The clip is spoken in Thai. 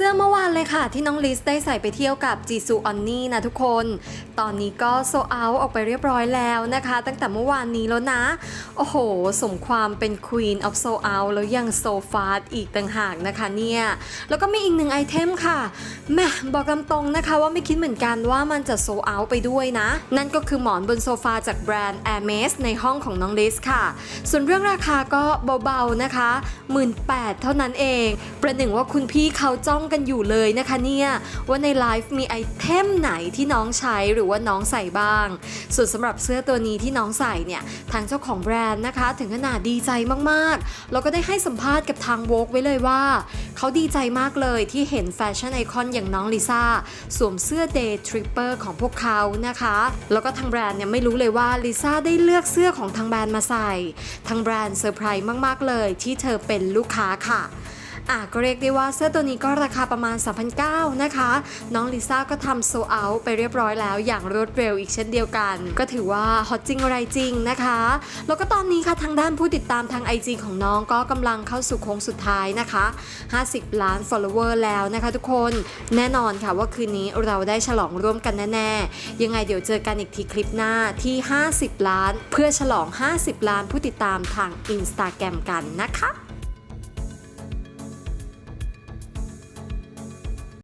สื้อเมื่อวานเลยค่ะ ที่น้องลิสได้ใส่ไปเที่ยวกับจีซูออนนี่นะทุกคน ตอนนี้ก็โซเอาออกไปเรียบร้อยแล้วนะคะ ตั้งแต่เมื่อวานนี้แล้วนะ โอ้โห สมความเป็น Queen of Soul Out แล้วยังโซฟาสอีกต่างหากนะคะเนี่ย แล้วก็มีอีกหนึ่งไอเทมค่ะแม่บอกตาตรงนะคะว่าไม่คิดเหมือนกันว่ามันจะโซเอาไปด้วยนะ นั่นก็คือหมอนบนโซฟาจากแบรนด์ Hermes ในห้องของน้องลิสค่ะ ส่วนเรื่องราคาก็เบาๆนะคะ 18,000เท่านั้นเอง ประหนึ่งว่าคุณพี่เขาจ้องกันอยู่เลยนะคะเนี่ยว่าในไลฟ์มีไอเทมไหนที่น้องใช้หรือว่าน้องใส่บ้าง ส่วนสำหรับเสื้อตัวนี้ที่น้องใส่เนี่ยทางเจ้าของแบรนด์นะคะ ถึงขนาดดีใจมากๆ แล้วก็ได้ให้สัมภาษณ์กับทางโวกไว้เลยว่า เขาดีใจมากเลยที่เห็นแฟชั่นไอคอนอย่างน้องลิซ่าสวมเสื้อ Day Tripper ของพวกเขานะคะ แล้วก็ทางแบรนด์เนี่ยไม่รู้เลยว่าลิซ่าได้เลือกเสื้อของทางแบรนด์มาใส่ ทางแบรนด์เซอร์ไพรส์มากๆเลยที่เธอเป็นลูกค้าค่ะ อะก็เรียกได้ว่าเสื้อตัวนี้ก็ราคาประมาณ 3,900นะคะ น้องลิซ่าก็ทำโซเอาไปเรียบร้อยแล้วอย่างรวดเร็วอีกเช่นเดียวกัน ก็ถือว่าฮอตจริงอะไรจริงนะคะ แล้วก็ตอนนี้ค่ะทางด้านผู้ติดตามทาง IG ของน้องก็กำลังเข้าสู่โค้งสุดท้ายนะคะ 50 ล้าน follower แล้วนะคะทุกคนแน่นอนค่ะว่าคืนนี้เราได้ฉลองร่วมกันแน่ๆ ยังไงเดี๋ยวเจอกันอีกทีคลิปหน้าที่ 50 ล้าน เพื่อฉลอง 50 ล้านผู้ติดตามทาง Instagram กันนะคะ